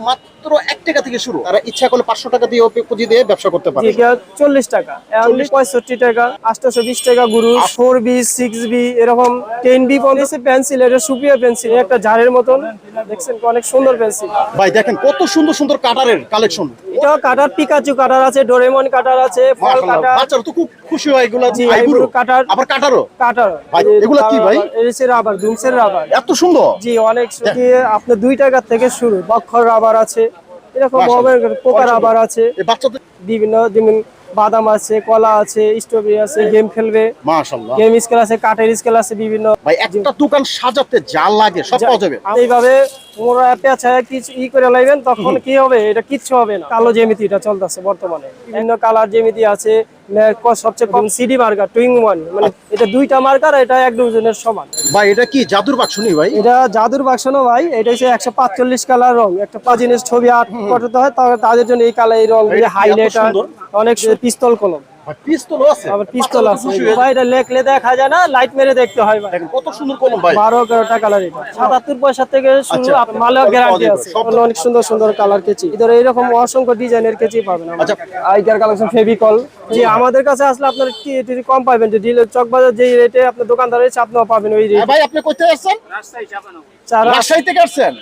মাত্র এক টাকা থেকে শুরু। তারা ইচ্ছা করলে পাঁচশো টাকা দিয়ে পুঁজি দিয়ে ব্যবসা করতে পারে। চল্লিশ টাকা। পঁয়ষট্টি টাকা আটশোশো বিশ টাকা গুরু ফোর বি সিক্স বি এরকম টেন বি পঞ্চাশ পেন্সিল এটা সুপিয়া পেন্সিল একটা ঝাড়ের মতন। দেখছেন অনেক সুন্দর পেন্সিল। ভাই দেখেন কত সুন্দর সুন্দর কাটারের কালেকশন এটাও কাটার পিকাচু কাটার আছে ডোরেমন কাটার আছে ফল কাটার। বাচ্চারা তো খুব খুশি হয় এগুলা জি, আইবুড়ো কাটার। আবার কাটারও? কাটার। ভাই, এগুলা কি ভাই? এসে রাবার ধুমসের রাবার। এত সুন্দর? জি অনেক সুখী আপনার দুই টাকার থেকে শুরু বক্ষর রাবার আছে। এরকম পোকার আবার আছে। বিভিন্ন যেমন বাদাম আছে কলা আছে স্ট্রবেরি আছে গেম খেলবে। মাশাআল্লাহ। গেম স্কেল আছে কাঠের স্কেল আছে বিভিন্ন ভাই একটা দোকান সাজাতে যা লাগে সব পাওয়া যাবে। এইভাবে মোরা পেঁচায় কিছু ই করে লাইবেন তখন কি হবে? এটা কিচ্ছু হবে না। কালো জ্যামিতি এটা চলতেছে বর্তমানে। বিভিন্ন কালার জ্যামিতি আছে সবচেয়ে কম CD marker two in one মানে এটা দুইটা মার্কার এটা এক ডজনের সমান। ভাই এটা কি জাদুর বাক্স নি ভাই? এটা জাদুর বাক্স না ভাই এটা হচ্ছে একশো পাঁচচল্লিশ কালার রং। একটা পাঁচিনের ছবি আর্ট করতে হয় তাদের জন্য এই কালার এই রং হাইলাইটার অনেক পিস্তল কলম। পিস্তলও আছে? আবার পিস্তল আছে। ভাই এটা লেখলে দেখা যায় না লাইট মেরে দেখতে হয় ভাই। কত সুন্দর কলম ভাই। বারো তেরোটা কালার এটা। সাতাত্তর পয়সা থেকে শুরু আচ্ছা। গ্যারান্টি আছে। অনেক সুন্দর সুন্দর কালার কেচি। এদের এইরকম অসংখ্য ডিজাইনের কেচি পাবেন আচ্ছা। আইকার কালেকশন ফেভিকল জি আমাদের কাছে আসলে আপনার কি কম পাবেন? যে ডিলার চকবাজার যে রেটে আপনার দোকানদার রয়েছে আপনিও পাবেন ওই রেট ভাই আপনি কোথায় আসছেন? রাজশাহী থেকে আসছেন?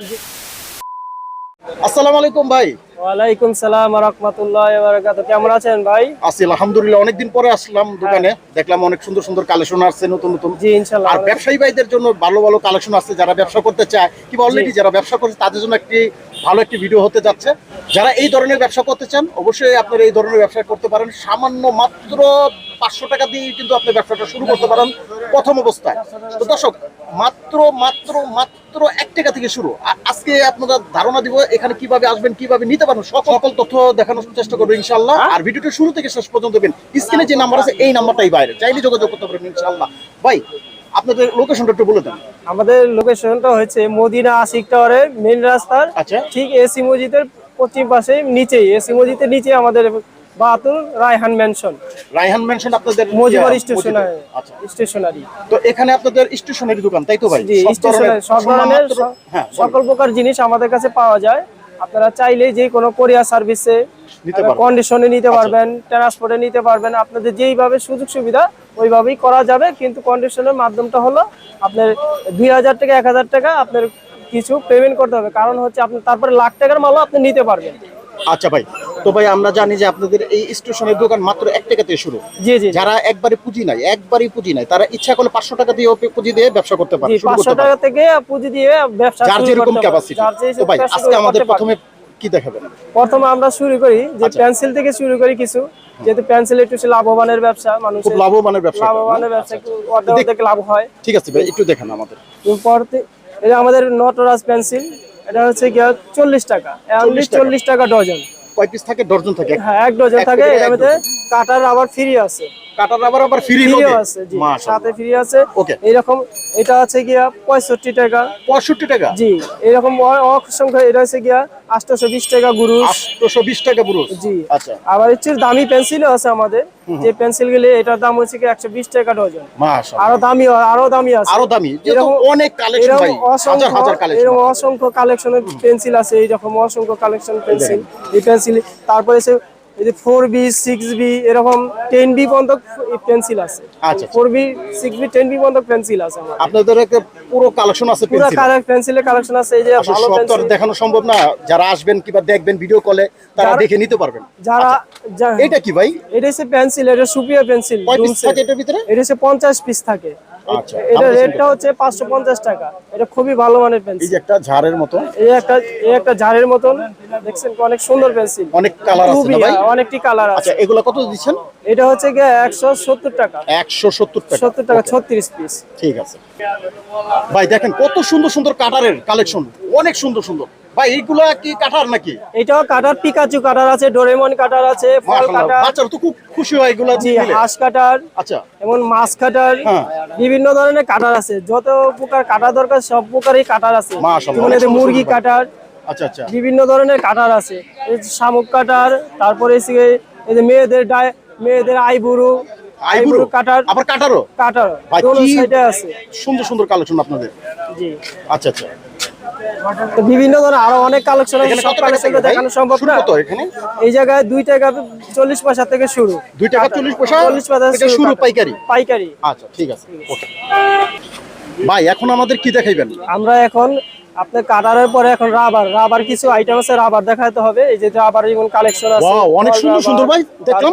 আসসালামু আলাইকুম ভাই। ওয়ালাইকুম সালাম রহমতুল্লাহ বারাকাতুহু। কেমন আছেন ভাই? আছি আলহামদুলিল্লাহ। অনেকদিন পরে আসলাম দোকানে। দেখলাম অনেক সুন্দর সুন্দর কালেকশন আসছে নতুন নতুন। জি ইনশাল্লাহ। আর ব্যবসায়ী ভাইদের জন্য ভালো ভালো কালেকশন আছে যারা ব্যবসা করতে চায় কিংবা অলরেডি যারা ব্যবসা করছে তাদের জন্য একটি ভালো একটি ভিডিও হতে যাচ্ছে। যারা এই ধরনের ব্যবসা করতে চান অবশ্যই আপনারা এই ধরনের ব্যবসা করতে পারেন। সামান্য মাত্র পাঁচশো টাকা দিয়ে কিন্তু আপনি ব্যবসাটা শুরু করতে পারেন। প্রথম অবস্থায়। তো দর্শক মাত্র মাত্র মাত্র এক টাকা থেকে শুরু। আজকে আপনারা ধারণা দিব এখানে কীভাবে আসবেন কীভাবে নিতে পারবেন সকল তথ্য দেখানোর চেষ্টা করব ইনশাল্লাহ আর ভিডিওটা শুরু থেকে শেষ পর্যন্ত দেখবেন। স্ক্রিনে যে নাম্বার আছে এই নাম্বারটাই বাইরে। চাইলে যোগাযোগ করতে পারবেন ইনশাল্লাহ ভাই আপনাদের লোকেশনটা একটু বলে দেন। আমাদের লোকেশনটা হচ্ছে মদিনা আশিক টাওয়ারের মেন রাস্তার। আচ্ছা। ঠিক এসি মসজিদের পশ্চিম পাশে নিচেই। এসি মসজিদের নিচে আমাদের বাতুল রায়হান মেনশন রায়হান মেনশন আপনাদের মজিবর স্টেশনারি আচ্ছা। স্টেশনারি তো এখানে আপনাদের স্টেশনারি দোকান তাই তো ভাই? জি স্টেশনারি সব ধরনের হ্যাঁ। সকল প্রকার জিনিস আমাদের কাছে পাওয়া যায়। আপনারা চাইলে যে কোনো কোরিয়ার সার্ভিসে। কন্ডিশনে নিতে পারবেন। ট্রান্সপোর্টে নিতে পারবেন আপনাদের যেইভাবে সুযোগ সুবিধা ওইভাবেই করা যাবে। কিন্তু কন্ডিশনের মাধ্যমটা হলো আপনার দুই হাজার টাকা এক হাজার টাকা আপনার কিছু পেমেন্ট করতে হবে। কারণ হচ্ছে আপনি তারপরে লাখ টাকার মালও আপনি নিতে পারবেন। আচ্ছা ভাই তো ভাই আমরা জানি যে আপনাদের এই স্টেশনের দোকান মাত্র এক টাকা থেকে শুরু। জি জি যারা একবারে পুঁজি নাই একবারই পুঁজি নাই তারা ইচ্ছা করলে পাঁচশো টাকা দিয়ে পুঁজি দিয়ে ব্যবসা করতে পারে পাঁচশো টাকা থেকে পুঁজি দিয়ে ব্যবসা যার যেরকম ক্যাপাসিটি তো ভাই আজকে আমাদের। প্রথমে কি দেখাবেন? প্রথমে আমরা শুরু করি যে আচ্ছা। পেন্সিল থেকে শুরু করি কিছু। যেহেতু পেন্সিল একটু লাভবানের ব্যবসা খুব লাভবানের ব্যবসা। লাভবানের ব্যবসা একটু অর্ধেক অর্ধেক লাভ হয়। ঠিক আছে ভাই একটু দেখেন আমাদের। পরতে এটা আমাদের নটরাজ পেন্সিল এটা হচ্ছে গিয়ে চল্লিশ টাকা। চল্লিশ টাকা? ডজন। পঁয়ত্রিশ থাকে ডজন থাকে। হ্যাঁ এক ডজন থাকে থেকে এটার মধ্যে কাটার আবার ফ্রি আছে। কাটার আবার আবার ফ্রি লোকে আছে জি। সাথে ফ্রি আছে। ওকে এইরকম এটা আছে গিয়া পঁয়ষট্টি টাকা। 65 টাকা? জি এরকম অসংখ্য এটা হচ্ছে গিয়া আটশোশো বিশ টাকা গুরু 820 টাকা গুরু জি। আচ্ছা। আবার হচ্ছে দামি পেন্সিলও আছে আমাদের। যে পেন্সিল গুলি এটার দাম হচ্ছে কি একশো বিশ টাকা ডজন। মাশাআল্লাহ। আরও দামি আরও দামি আছে। আরও দামি? এরকম- অনেক কালেকশন ভাই হাজার অসংখ্য হাজার কালেকশন এরকম অসংখ্য কালেকশনের পেন্সিল আছে এইরকম অসংখ্য কালেকশন পেন্সিল এই পেন্সিল তারপরে এসে এই যে ফোর বি সিক্স বি এরকম টেন বি পর্যন্ত পেন্সিল আছে। আচ্ছা। Four B six B ten B পর্যন্ত পেন্সিল আছে আপনাদের পুরো কালেকশন আছে পুরো পেন্সিলের কালেকশন আছে এই যে ভালো পেন্সিল দেখানো সম্ভব না। যারা আসবেন কিংবা দেখবেন ভিডিও কলে তারা দেখে নিতে পারবেন। যারা এটা কি ভাই? এটা হচ্ছে পেন্সিল এটা সুপিয়া পেন্সিল কয় পিস থাকে এটার ভিতরে? এটা হচ্ছে পঞ্চাশ পিস থাকে। আচ্ছা, এটা দাম রেটটা হচ্ছে পাঁচশো পঞ্চাশ টাকা। এটা খুবই ভালো মানের এই যে একটা ঝাড়ের মতো। এই একটা এই একটা ঝাড়ের দেখছেন অনেক সুন্দর পেন্সিল অনেক কালার আছে না ভাই? অনেকটি কালার আছে। আচ্ছা এগুলো কত দিচ্ছেন? এটা হচ্ছে গিয়ে একশো সত্তর টাকা। টাকা। সত্তর টাকা Okay, ছত্রিশ পিস ঠিক আছে। ভাই দেখেন কত সুন্দর সুন্দর কাটারের কালেকশন অনেক সুন্দর সুন্দর। ভাই এইগুলা কি কাটার নাকি? এটাও কাটার পিকাচু কাটার আছে ডোরেমন কাটার আছে ফল মাশাআল্লাহ, কাটার বাচ্চারা তো খুব খুশি হয় এগুলা জি হাঁস কাটার আচ্ছা। এমন মাছ কাটার হ্যাঁ। বিভিন্ন ধরনের কাটার আছে। যত প্রকার কাটার দরকার সব প্রকারই কাটার আছে। মাশাআল্লাহ, মুরগি কাটার আচ্ছা আচ্ছা। বিভিন্ন ধরনের কাটার আছে। এই যে শামুক কাটার তারপরে এসে এই যে মেয়েদের মেয়েদের আইবুড়ু আইবুড়ো কাটার আবার কাটারও আছে। সুন্দর সুন্দর কালেকশন আপনাদের। জি। আচ্ছা আচ্ছা। তো বিভিন্ন ধরনের আরও অনেক কালেকশন আছে সব কালেকশন দেখানো সম্ভব না। কত এখানে? এই জায়গায় টাকা চল্লিশ পয়সা থেকে শুরু। টাকা চল্লিশ পয়সা? চল্লিশ পয়সা থেকে শুরু পাইকারি? পাইকারি। আচ্ছা ঠিক আছে ওকে। ভাই এখন আমাদের কি দেখাইবেন? আমরা এখন আপনার কাটারের পরে এখন রাবার। রাবার কিছু আইটেম আছে রাবার দেখাতে হবে। এই যে রাবার যেমন কালেকশন আছে। অনেক সুন্দর সুন্দর ভাই, দেখলাম।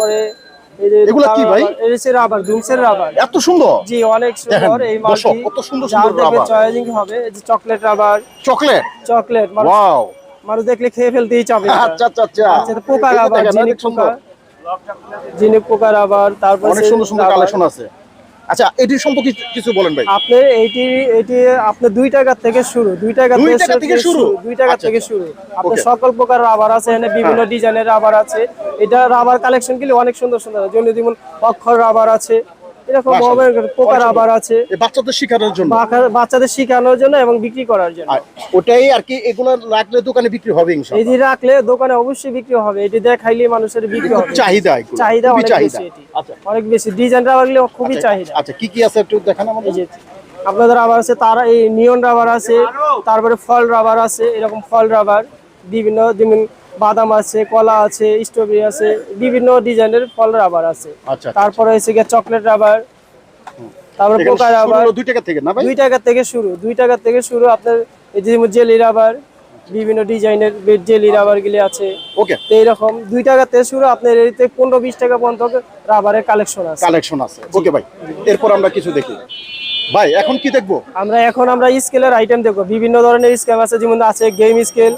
কি ভাই? রাবার, রাবার দুমসের রাবার। এত সুন্দর। জি অনেক সুন্দর। এই মালটি কত সুন্দর যার সুন্দর রাবার। চয়েজিং হবে এই যে চকলেট রাবার। চকলেট? চকলেট মানুষ ওয়াও। মানুষ দেখলে খেয়ে ফেলতেই চাবে। আচ্ছা আচ্ছা আচ্ছা। আচ্ছা রাবার পোকা রাবার তারপর অনেক সুন্দর সুন্দর কালেকশন আছে। আচ্ছা এটির সম্পর্কে কিছু- বলেন ভাই। আপনি এইটি এটি আপনার দুই টাকা থেকে শুরু দুই টাকা থেকে শুরু? দুই টাকা আচ্ছা, থেকে আচ্ছা। শুরু। আপনার সকল প্রকার রাবার আছে এখানে বিভিন্ন ডিজাইনের রাবার আছে। এটা রাবার কালেকশন গুলি অনেক সুন্দর সুন্দর। যেমন যেমন অক্ষর রাবার আছে। এরকম মাশাআল্লাহ। অনেক পোকা অনেক সুন্দর। রাবার আছে বাচ্চাদের শেখানোর জন্য। বাচ্চা- বাচ্চাদের শেখানোর জন্য এবং বিক্রি করার জন্য। ওটাই আর কি এগুলো রাখলে দোকানে বিক্রি হবে এটি রাখলে দোকানে অবশ্যই বিক্রি হবে। এটি দেখাইলে মানুষের বিক্রি হবে। চাহিদা চাহিদা অনেক বেশি এটি। আচ্ছা। অনেক বেশি। ডিজাইন রাবার খুবই আচ্ছা, চাহিদা। আচ্ছা কি কি আছে একটু দেখান আমাদের? আপনাদের রাবার আছে তারা এই নিয়ন রাবার আছে তারপরে ফল রাবার আছে এরকম ফল রাবার বিভিন্ন যেমন বাদাম আছে কলা আছে স্ট্রবেরি আছে বিভিন্ন ডিজাইনের ফল রাবার আছে। আচ্ছা তারপরে হচ্ছে গিয়ে চকলেট রাবার তারপরে পোকা রাবার। দুই টাকা থেকে না দুই টাকা থেকে শুরু দুই টাকা থেকে শুরু আপনার এই যে জেলি রাবার বিভিন্ন ডিজাইনের জেলি রাবার গুলি আছে। ওকে। তো এইরকম দুই টাকা থেকে শুরু আপনার এতে পনেরো বিশ টাকা পর্যন্ত রাবারের কালেকশন আছে। কালেকশন আছে। ওকে ভাই এরপর আমরা কিছু দেখি। ভাই এখন কি দেখব? আমরা এখন আমরা স্কেলের আইটেম দেখব। বিভিন্ন ধরনের স্কেল আছে যেমন আছে গেম স্কেল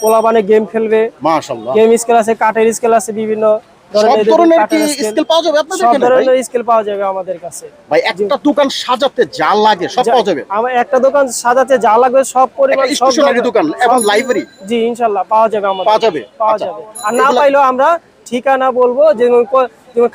পোলাবানে গেম খেলবে। মাশাআল্লাহ। গেম স্কেল আছে কাঠের স্কেল আছে বিভিন্ন ধরনের ধরনের কি কাঠের স্কেল পাওয়া যাবে আপনাদের সব ধরনের স্কেল পাওয়া যাবে আমাদের কাছে। ভাই একটা দোকান সাজাতে যা লাগে সব পাওয়া যাবে। আমার একটা দোকান সাজাতে যা লাগবে সব পরিমাণ সব দোকান এবং library? জি ইনশাল্লাহ পাওয়া যাবে আমাদের। পাওয়া যাবে? পাওয়া আচ্ছা। যাবে। আর না পাইলেও আমরা ঠিকানা বলব যেমন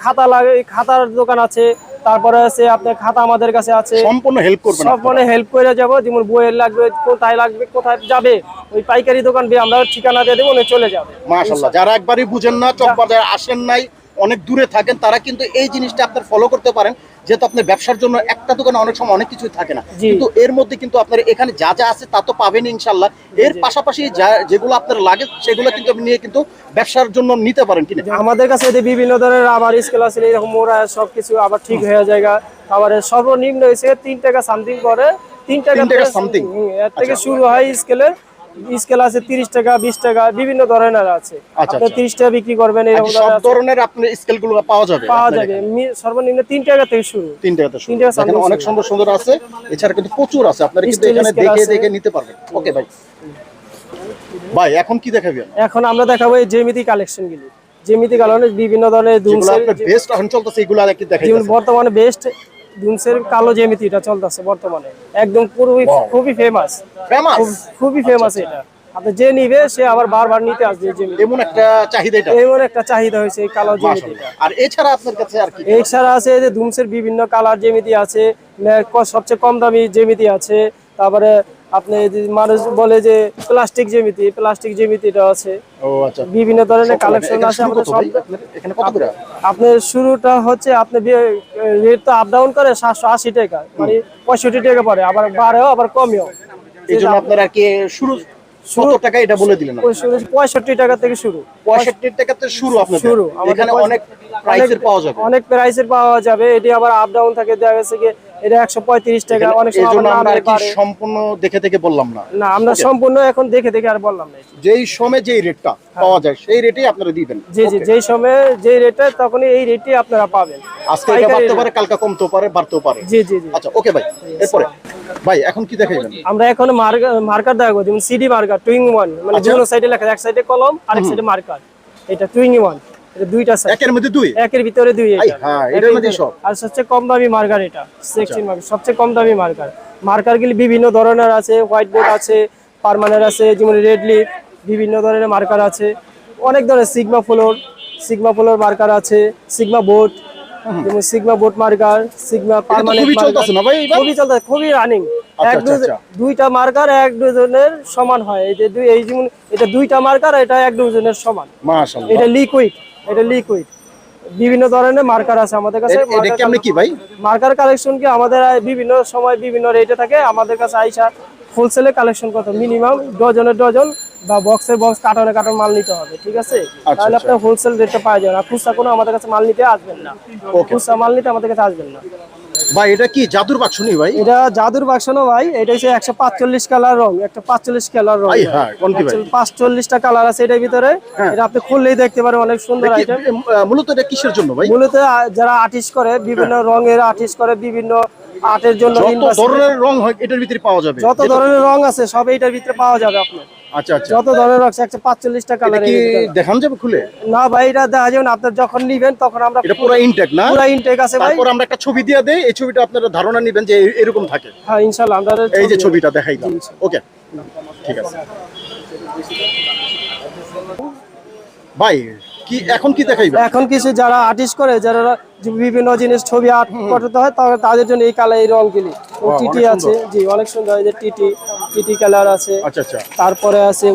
খাতা লাগে খাতার দোকান আছে তারপরে আছে আপনার খাতা আমাদের কাছে আছে। সম্পূর্ণ হেল্প করবে সব মানে হেল্প করে যাব যেমন বইয়ের লাগবে কোথায় লাগবে কোথায় যাবে ওই পাইকারি দোকান দিয়ে আমরা ঠিকানা দিয়ে দেবো চলে যাবে। মাশাআল্লাহ যারা একবারই বুঝেন না চক বাজার আসেন নাই অনেক দূরে থাকেন তারা কিন্তু এই জিনিসটা আপনার ফলো করতে পারেন। যেহেতু আপনার ব্যবসার জন্য একটা দোকানে অনেক সময় অনেক কিছুই থাকে না। কিন্তু এর মধ্যে কিন্তু আপনার এখানে যা যা আছে তা তো পাবেন ইনশাল্লাহ এর পাশাপাশি যা যেগুলো আপনার লাগে সেগুলো কিন্তু আপনি নিয়ে কিন্তু ব্যবসার জন্য নিতে পারেন কিনা। আমাদের কাছে এতে বিভিন্ন ধরনের আবার স্কেল আছে এরকম মোড়া সবকিছু আবার ঠিক হয়ে যায় আবার সর্বনিম্ন হয়েছে তিন টাকা সামথিং করে। তিন টাকা? হুম, এর থেকে শুরু হয় স্কেলের স্কেল আছে তিরিশ টাকা বিশ টাকা বিভিন্ন ধরনের আছে। আচ্ছা, আপনি আচ্ছা। তিরিশ টাকা বিক্রি করবেন এরকম সব ধরনের আপনার পাওয়া যাবে পাওয়া যাবে। সর্বনিম্ন টাকা থেকে শুরু। টাকা অনেক সুন্দর সুন্দর আছে। এছাড়া কিন্তু প্রচুর আছে। আপনারা কিন্তু এখানে দেখে দেখে নিতে পারবেন। ওকে ভাই। ভাই এখন কি দেখাবেন এখন আমরা দেখাবো এই জেমিতি কালেকশন গুলি জেমিতি কালেকশন বিভিন্ন ধরনের বেস্ট এখন চলতেছে এগুলো আর কি দেখাই বর্তমানে বেস্ট দুমসের কালো জেমিতিটা চলতেছে বর্তমানে। একদম খুবই খুবই ফেমাস ফেমাস খুবই ফেমাস এটা। আপনি যে নিবে সে আবার বারবার নিতে আসবে এমন একটা চাহিদা এটা। এমন একটা চাহিদা হয়েছে এই কালো জেমিতিটা আর এছাড়া আপনার কাছে আর কি এছাড়া আছে যে ধুমসের বিভিন্ন কালার জেমিতি আছে সবচেয়ে কম দামি জেমিতি আছে তারপরে আপনি যে মানুষ বলে যে প্লাস্টিক জেমিতি প্লাস্টিক জেমিতিটা আছে। ও আচ্ছা। বিভিন্ন ধরনের কালেকশন আছে আমাদের সব এখানে কত করে? আপনার শুরুটা হচ্ছে আপনি রেট তো আপ ডাউন করে সাতশো আশি টাকা মানে পঁয়ষট্টি টাকা পরে আবার বাড়েও আবার কমেও। এই জন্য আপনার কি শুরু কত টাকা এটা বলে দিলেন ওই শুরু পঁয়ষট্টি টাকা থেকে শুরু। পঁয়ষট্টি টাকাতে শুরু আপনার শুরু। এখানে অনেক প্রাইসের পাওয়া যাবে। অনেক প্রাইসের পাওয়া যাবে এটি আবার আপ ডাউন থাকে দেখা গেছে কি এটা একশো পঁয়ত্রিশ টাকা অনেক। সম্পূর্ণ দেখে দেখে বললাম না। না আমরা সম্পূর্ণ এখন দেখে দেখে আর বললাম না। যেই সময় যেই রেটটা পাওয়া যায় সেই রেটেই আপনারা দিবেন। জি জি যেই সময়ে যে রেটে তখনই এই রেটই আপনারা পাবেন। আজকে এটা বাড়তে পারে কালকে কমতেও পারে বাড়তেও পারে। জি জি জি। আচ্ছা ওকে ভাই এরপরে। ভাই এখন কি দেখাইবেন আমরা এখন মার্কার দেখাবো যেমন সিডি মার্কার টুইং ওয়ান মানে আচ্ছা। দুটো সাইডে লেখা এক সাইডে কলম আরেক সাইডে মার্কার। এটা টুইং ওয়ান। এটা দুইটা সাইড একের মধ্যে দুই? একের ভিতরে দুই এটা। হ্যাঁ, এটার মধ্যেই সব। আর সবচেয়ে কম দামি মার্কার এটা মার্কার সবচেয়ে কম দামি মার্কার মার্কার গুলি বিভিন্ন ধরনের আছে হোয়াইট বোর্ড আছে পার্মানেন্ট আছে যেমন রেড বিভিন্ন ধরনের মার্কার আছে। অনেক ধরনের sigma floor sigma floor marker আছে সিগমা বোর্ড যেমন sigma board marker sigma permanent খুবই চলতেছে না ভাই খুবই চলতেছে খুবই রানিং আচ্ছা, এক আচ্ছা, আচ্ছা। দুইটা মার্কার এক ডজনের সমান হয়। এই যে দুই এই যেমন এটা দুইটা মার্কার এটা এক ডজনের সমান। মাশাআল্লাহ। এটা লিকুইড এটা লিকুইড বিভিন্ন ধরনের মার্কার আছে আমাদের কাছে। কি ভাই? মার্কার কালেকশন কি আমাদের বিভিন্ন সময় বিভিন্ন রেটে থাকে। আমাদের কাছে আইসা হোলসেলে কালেকশন করতে মিনিমাম ডজনের ডজন বা বক্সের বক্স কাটনে কার্টন মাল নিতে হবে ঠিক আছে? তাহলে আপনি আপনার হোলসেল রেটটা পাওয়া যাবে না। খুচরা কোনো আমাদের কাছে মাল নিতে আসবেন না. খুচরা মাল নিতে আমাদের কাছে আসবেন না। ভাই এটা কি জাদুর বাক্স নি ভাই? এটা জাদুর বাক্স না ভাই এটা হচ্ছে একশো পাঁচচল্লিশ কালার রং একটা পাঁচচল্লিশ কালার রং। ভাই হ্যাঁ কোন কি ভাই? পাঁচচল্লিশটা কালার আছে এটার ভিতরে। হ্যাঁ। এটা আপনি খুললেই দেখতে পারেন অনেক সুন্দর আইটেম মূলত এটা কিসের জন্য ভাই? মূলত যারা আর্টিস্ট করে বিভিন্ন রঙের আর্টিস্ট করে বিভিন্ন আর্টের জন্য যত ধরনের রং হয় এটার ভিতরে পাওয়া যাবে। যত ধরনের রং আছে সব এটার ভিতরে পাওয়া যাবে আপনার। আচ্ছা আচ্ছা। যত ধরনের আছে কালার কি দেখান যাবে খুলে? না ভাই এটা দেখা যাবে না। যখন নিবেন তখন আমরা এটা পুরো ইনটেক না? পুরো ইনটেক আছে ভাই। তারপর আমরা একটা ছবি দিয়ে দেই এই ছবিটা আপনারা ধারণা নেবেন যে এরকম থাকে। হ্যাঁ ইনশাল্লাহ আমরা এই যে ছবিটা দেখাই ওকে ঠিক আছে। ভাই কি এখন কি দেখাইবে এখন কিছু যারা আর্টিস্ট করে যারা বিভিন্ন জিনিস ছবি আর্ট করতে হয় তাদের জন্য এই কালার এই রংগুলি টিটি আছে। জি অনেক সুন্দর এই যে টিটি। টিটি কালার আছে। আচ্ছা আচ্ছা। তারপরে আছে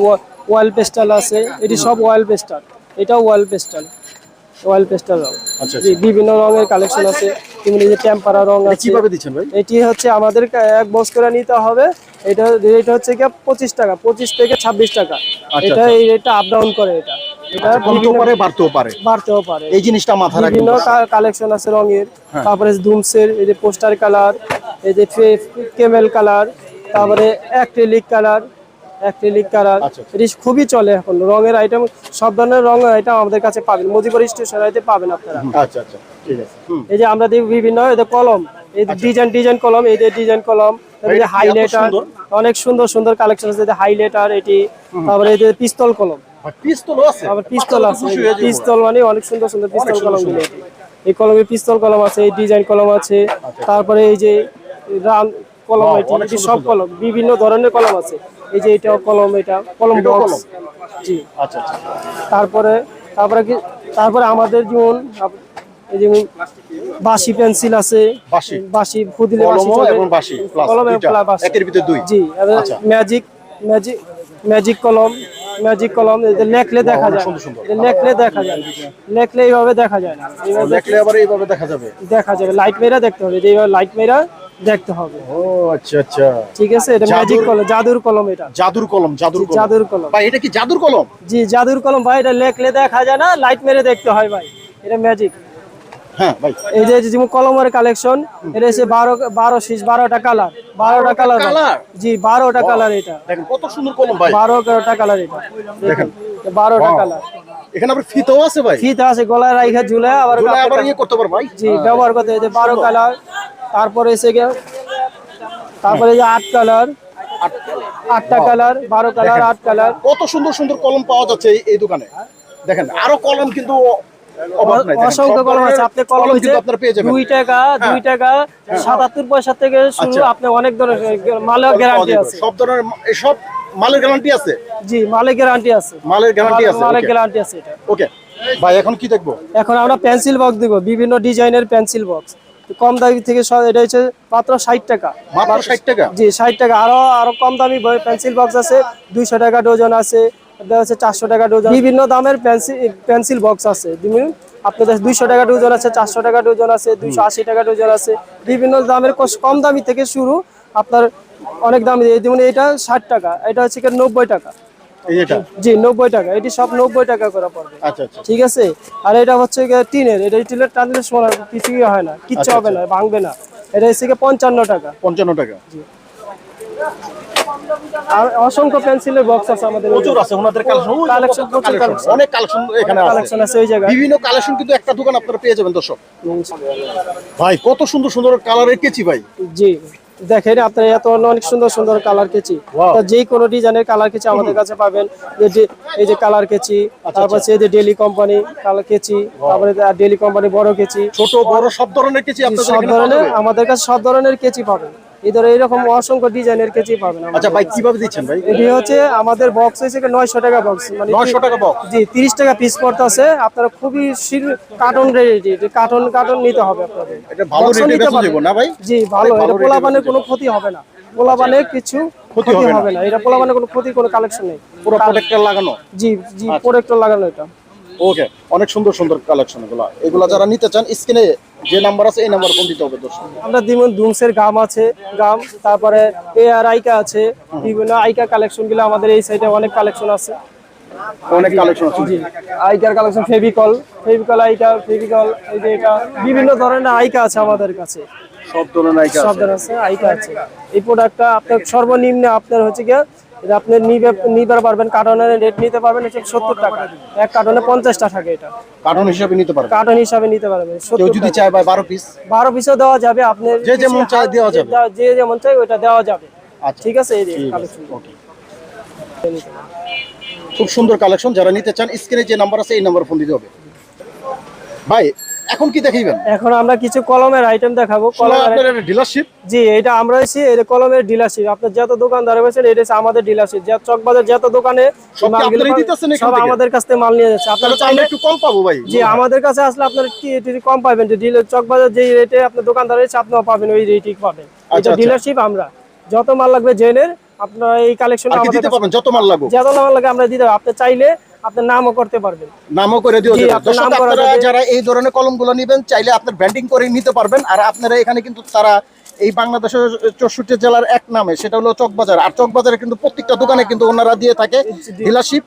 ওয়াল পেস্টাল আছে। এটি সব ওয়াল পেস্টাল এটাও ওয়াল পেস্টাল ওয়াল পেস্টাল রং আচ্ছা। বিভিন্ন রঙের কালেকশন আছে। তেমনি যে টেম্পারা রং আছে। কীভাবে দিচ্ছেন ভাই? এটি হচ্ছে আমাদের এক বক্স করে নিতে হবে। এটা রেট হচ্ছে কি পঁচিশ টাকা। পঁচিশ থেকে ছাব্বিশ টাকা। এটা এই রেটটা আপ ডাউন করে এটা। এটা কমতেও পারে বাড়তেও পারে। বাড়তেও পারে। এই জিনিসটা মাথায় রাখবেন। বিভিন্ন কালেকশন আছে রঙের। হ্যাঁ। তারপরে ধুমসের এই যে পোস্টার কালার এই যে কেমেল কালার। তারপরে অ্যাক্রিলিক কালার অ্যাক্রিলিক কালার আচ্ছা, আচ্ছা। এটি খুবই চলে এখন। রঙের আইটেম সব ধরনের রঙের আইটেম আমাদের কাছে পাবেন। মুজিবুর স্টেশনারিতে পাবেন আপনারা। আচ্ছা আচ্ছা। ঠিক আছে। এই যে আমরা দেখি বিভিন্ন এই যে কলম এই ডিজাইন ডিজাইন কলম এই যে ডিজাইন কলম এটা তারপরে হাইলাইটার অনেক সুন্দর সুন্দর কালেকশন আছে। হাইলাইটার এটি তারপরে এই যে পিস্তল কলম। পিস্তলও আছে? আবার পিস্তল আছে। পিস্তল মানে অনেক সুন্দর সুন্দর পিস্তল কলম এই কলমে পিস্তল কলম আছে এই ডিজাইন কলম আছে। তারপরে এই যে কলম Wow, এটি এটি সব কলম বিভিন্ন ধরনের কলম আছে। এই যে এটাও কলম এটা কলম বক্স জি। আচ্ছা আচ্ছা। তারপরে তারপরে কি তারপরে আমাদের যেমন এই যেমন বাঁশি পেন্সিল আছে। বাঁশি? বাঁশি ফুদিলে plus কলম এবং। প্লা- একের ভিতরে দুই? জি। ম্যাজিক ম্যাজিক ম্যাজিক কলম ম্যাজিক কলম যে লেখলে দেখা যায়। সুন্দর সুন্দর। লেখলে দেখা যায়। লেখলে এইভাবে দেখা যায়। না এইভাবে দেখলে আবার এইভাবে দেখা যাবে। দেখা যাবে। লাইট মেরা দেখতে হবে। এইভাবে লাইট মেরা দেখতে হবে। ও আচ্ছা আচ্ছা। ঠিক আছে এটা ম্যাজিক কলম জাদুর কলম এটা। জাদুর কলম জাদুর কলম। জাদুর কলম। ভাই এটা কি জাদুর কলম? জি জাদুর কলম ভাই এটা লেখলে দেখা যায় না লাইট মেরে দেখতে হয় ভাই। এটা ম্যাজিক হ্যাঁ ভাই। এই যে যেমন কলমের কালেকশন এটা বারো বারো শীষ বারোটা কালার বারোটা কালার? জি বারোটা কালার এটা। দেখেন কত সুন্দর কলম ভাই। বারোটা কালার এটা। দেখেন। বারোটা কালার এখানে আবার ফিতাও আছে ভাই। ফিতা আছে গলায় রাইখা ঝুলে আবার আবার ইয়ে করতে পারো ভাই। জি ব্যবহার করতে এই যে বারো কালার তারপরে এসে গিয়ে তারপরে যে আট কালার আটটা কালার বারো কালার আট কালার কত সুন্দর সুন্দর কলম পাওয়া যাচ্ছে এই- দোকানে। দেখেন আরও কলম কিন্তু অভাব নাই। দেখেন, অসংখ্য কলম আছে। আপনি কলম হচ্ছে আপনারা পেয়ে যাবেন। দুই টাকা দুই টাকা সাতাত্তর পয়সা থেকে শুরু আচ্ছা। আপনি অনেক ধরনের মালের গ্যারান্টি আছে। সব ধরনের সব মালের গ্যারান্টি আছে? জি মালের গ্যারান্টি আছে। মালের গ্যারান্টি আছে মালের গ্যারান্টি আছে এটা। ওকে ভাই এখন কি দেখব? এখন আমরা পেন্সিল বক্স দিব বিভিন্ন ডিজাইনের পেন্সিল বক্স কম দামি থেকে এটা হচ্ছে মাত্র ষাট টাকা। মাত্র ষাট টাকা? জি ষাট টাকা। আরও আরও কম দামি পেন্সিল বক্স আছে দুইশো টাকা ডজন আছে হচ্ছে চারশো টাকা ডজন বিভিন্ন দামের পেন্সিল পেন্সিল বক্স আছে। আপনাদের দুইশো টাকা ডজন আছে চারশো টাকা ডজন আছে দুইশো আশি টাকা ডজন আছে। বিভিন্ন দামের কম দামি থেকে শুরু আপনার অনেক দামি। যেমন এটা ষাট টাকা এটা হচ্ছে নব্বই টাকা। জি নব্বই টাকা। এটি সব নব্বই টাকা করে পড়বে। ঠিক আছে? আর এটা হচ্ছে টিনের। এটা টিনের টানলে শোনা কিছুই হয় না। কিচ্ছু হবে না ভাঙবে না। এটা হচ্ছে পঞ্চান্ন টাকা। পঞ্চান্ন টাকা। আর অসংখ্য পেন্সিলের বক্স আছে আমাদের প্রচুর আছে ওনাদের কালেকশন প্রচুর। অনেক কালেকশন এখানে আছে। কালেকশন আছে ওই জায়গায়। বিভিন্ন কালেকশন কিন্তু একটা দোকান আপনারা পেয়ে যাবেন দর্শক। ভাই কত সুন্দর সুন্দর কালারের কেচি ভাই। জি। দেখেন আপনার এত অনেক সুন্দর সুন্দর কালার কেচি। যে কোনো ডিজাইনের কালার কেচি আমাদের কাছে পাবেন। এই যে এই যে কালার কেচি আচ্ছা, তারপর এই যে ডেলি কোম্পানি কালার কেচি তারপরে ডেলি কোম্পানি বড় কেচি। ছোট বড় সব ধরনের কেচি সব ধরনের আমাদের কাছে সব ধরনের কেচি পাবেন। এই ধরে এইরকম অসংখ্য ডিজাইনের কেচি পাবেন আচ্ছা ভাই কীভাবে দিচ্ছেন ভাই? এটি হচ্ছে আমাদের বক্স হয়েছে নয়শো টাকা বক্স মানে 900 টাকা box? জি তিরিশ টাকা পিস পড়তেছে। আপনারা খুবই কার্টন রেডি কার্টন কার্টন নিতে হবে আপনাদের। এটা ভালো রেটে বেচা পারবেন। না ভাই? জি ভালো এটা পোলাপানের কোনো ক্ষতি হবে না। পোলাপানের কিছু ক্ষতি হবে না। এটা পোলাপানের কোনো ক্ষতির কোনো কালেকশন নেই। পুরো প্রোটেক্টর লাগানো? জি জি আচ্ছা। প্রোডাক্ট লাগানো এটা। ওকে অনেক সুন্দর সুন্দর কালেকশন এগুলা। এগুলা যারা নিতে চান স্ক্রিনে যে নাম্বার আছে এই নাম্বার ফোন দিতে হবে দর্শক। আমরা যেমন ডুমসের গাম আছে গাম তারপরে এ আর আইকা আছে বিভিন্ন আইকা কালেকশনগুলো আমাদের এই সাইডে অনেক কালেকশন আছে। অনেক কালেকশন আছে। জি আইকার collection Fevicol Fevicol Aica Fevicol এই যে এটা বিভিন্ন ধরনের আইকা আছে আমাদের কাছে। সব ধরনের আইকা সব ধরনের আইকা আছে। এই প্রোডাক্টটা আপনার সর্বনিম্ন আপনার হচ্ছে গিয়ে এটা আপনি নিবে নিতে পারবেন কার্টনের রেট নিতে পারবেন হচ্ছে সত্তর টাকা। এক কার্টনে পঞ্চাশটা থাকে এটা। কার্টন হিসাবে নিতে পারবেন? কার্টন হিসাবে নিতে পারবেন কেউ যদি চায় ভাই বারো পিস বারো পিসও দেওয়া যাবে আপনার যে যেমন চায় দেওয়া যাবে। যে যেমন চাই ওইটা দেওয়া যাবে। আচ্ছা ঠিক আছে এই. খুব সুন্দর কালেকশন যারা নিতে চান স্ক্রিনে যে নাম্বার আছে এই নাম্বার ফোন দিতে হবে। ভাই এখন কি দেখাইবেন? এখন আমরা কিছু কলমের আইটেম দেখাবো। কলমের ডিলারশিপ জি এটা আমরা এসেছি এটা কলমের ডিলারশিপ আপনার যত দোকানদার রয়েছেন এটা হচ্ছে আমাদের ডিলারশিপ যা চকবাজার যত দোকানে সব? আমাদের কাছ থেকে মাল নিয়ে যাচ্ছে। আপনারা চাইলে একটু কম পাবো ভাই। জি আমাদের কাছে আসলে আপনার কম পাবেন। যে ডিলার চকবাজার যেই রেটে আপনার দোকানদার রয়েছে আপনিও পাবেন ওই রেটই পাবেন। এটা আচ্ছা। ডিলারশিপ আমরা। যত মাল লাগবে জেনের আপনার এই কালেকশন আমাদের দিতে পারবেন? যত মাল লাগবে? যত মাল লাগে আমরা দিতে। আপনি চাইলে আপনার নামও করতে পারবেন নামও করে দিও। যারা এই ধরনের কলমগুলো নেবেন চাইলে আপনার ব্র্যান্ডিং করে নিতে পারবেন আর আপনারা এখানে কিন্তু তারা এই বাংলাদেশের চৌষট্টি জেলার এক নামে সেটা হলো চকবাজার। আর চকবাজারে কিন্তু প্রত্যেকটা দোকানে কিন্তু ওনারা দিয়ে থাকে ডিলারশিপ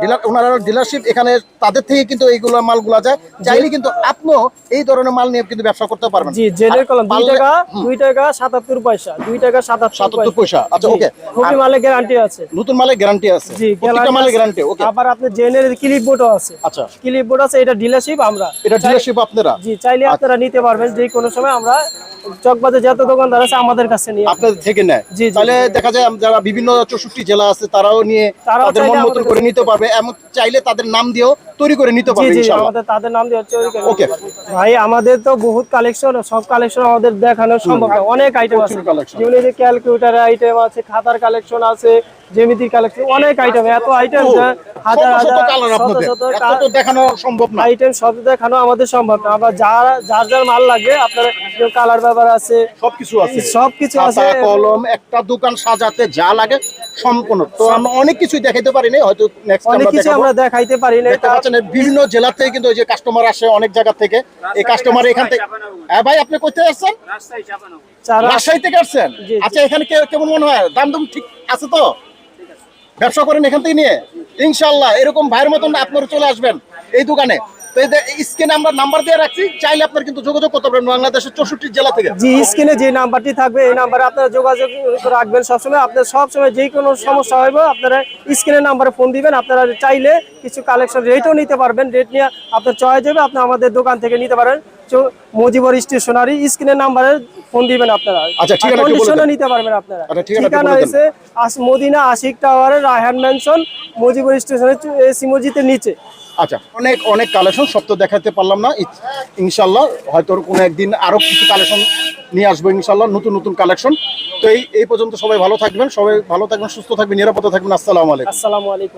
ডিলার ওনারা ডিলারশিপ এখানে তাদের থেকে কিন্তু এইগুলো মালগুলা যায়। চাইলে কিন্তু আপনিও এই ধরনের মাল নিয়ে কিন্তু ব্যবসা করতে পারবেন। জি জেনের কলম টাকা দুই টাকা সাতাত্তর পয়সা দুই টাকা সাতাত্তর সাতাত্তর পয়সা। আচ্ছা ওকে। খুবই মালে গ্যারান্টি আছে। নতুন মালে গ্যারান্টি আছে। জি প্রত্যেকটা মালে গ্যারান্টি ওকে। আবার আপনার জেনের ক্লিপ বোর্ডও আছে। আচ্ছা। ক্লিপ বোর্ড আছে এটা ডিলারশিপ আমরা। এটা ডিলারশিপ আপনারা। জি চাইলে আপনারা নিতে পারবেন যে কোনো সময় আমরা চকবাজার যত দোকানদার আছে আমাদের কাছে নিয়ে আপনাদের থেকে নেয়। জি, জি। তাহলে দেখা যায় যারা বিভিন্ন চৌষট্টি জেলা আছে তারাও নিয়ে তাদের মন মতন করে নিতে পারবে। এমন চাইলে তাদের নাম দিয়েও তৈরি করে নিতে পারবে ইনশাআল্লাহ আমাদের তাদের নাম দিয়ে হচ্ছে করে Okay. ভাই আমাদের তো বহুত কালেকশন সব কালেকশন আমাদের দেখানো সম্ভব না। অনেক আইটেম আছে। এই যে ক্যালকুলেটার আইটেম আছে খাতার কালেকশন আছে জ্যামিতির কালেকশন অনেক আইটেম এত আইটেম হাজার হাজার কালার শত আপনাদের দেখানো সম্ভব না। আইটেম সব দেখানো আমাদের সম্ভব না। আবার যার যার যার মাল লাগবে আপনার কালার ব্যাপার আছে সবকিছু আছে। সবকিছু আছে। কলম একটা দোকান সাজাতে যা লাগে সম্পূর্ণ। তো আমরা অনেক কিছুই দেখাইতে পারিনি হয়তো নেক্সট অনেক আমরা কিছু আমরা দেখাইতে পারি না দেখতে পাচ্ছেন বিভিন্ন জেলা থেকে কিন্তু ওই যে কাস্টমার আসে অনেক জায়গা থেকে। এই কাস্টমার এখান থেকে হ্যাঁ ভাই আপনি কোথায় আসছেন? রাজশাহী থেকে আসছেন। আচ্ছা এখানে কেমন মনে হয়? দাম দাম ঠিক আছে তো? ব্যবসা করেন এখান থেকে নিয়ে? ইনশাল্লাহ এরকম ভাইয়ের মতন আপনারা চলে আসবেন এই দোকানে। তো স্ক্রিনে আমরা নাম্বার দিয়ে রাখছি চাইলে আপনার কিন্তু যোগাযোগ করতে পারেন বাংলাদেশের চৌষট্টি জেলা থেকে। জি স্ক্রিনে যে নাম্বারটি থাকবে এই নাম্বারে আপনারা যোগাযোগ রাখবেন সবসময়। আপনার সবসময় যে কোনো সমস্যা হইব আপনারা স্ক্রিনের নাম্বারে ফোন দিবেন। আপনারা চাইলে কিছু কালেকশন রেটও নিতে পারবেন। রেট নিয়ে আপনার চয়েস হবে আপনি আমাদের দোকান থেকে নিতে পারেন। মজিবর স্টেশনারি স্ক্রিনের নাম্বারে ফোন দিবেন আপনারা। আচ্ছা, ঠিকানা। নিতে পারবেন আপনারা। আচ্ছা, ঠিকানা। হয়েছে আস মদিনা আশিক টাওয়ারের রায়হান ম্যানশন মজিবর স্টেশনের এসি মসজিদের নিচে। আচ্ছা অনেক অনেক কালেকশন সব তো দেখাতে পারলাম না। ইনশাল্লাহ হয়তো কোনো একদিন আরও কিছু কালেকশন নিয়ে আসব ইনশাল্লাহ নতুন নতুন কালেকশন তো এই এই পর্যন্ত সবাই ভালো থাকবেন, সবাই ভালো থাকবেন, সুস্থ থাকবেন, নিরাপদে থাকবেন। আসসালামু আলাইকুম। আসসালামু আলাইকুম।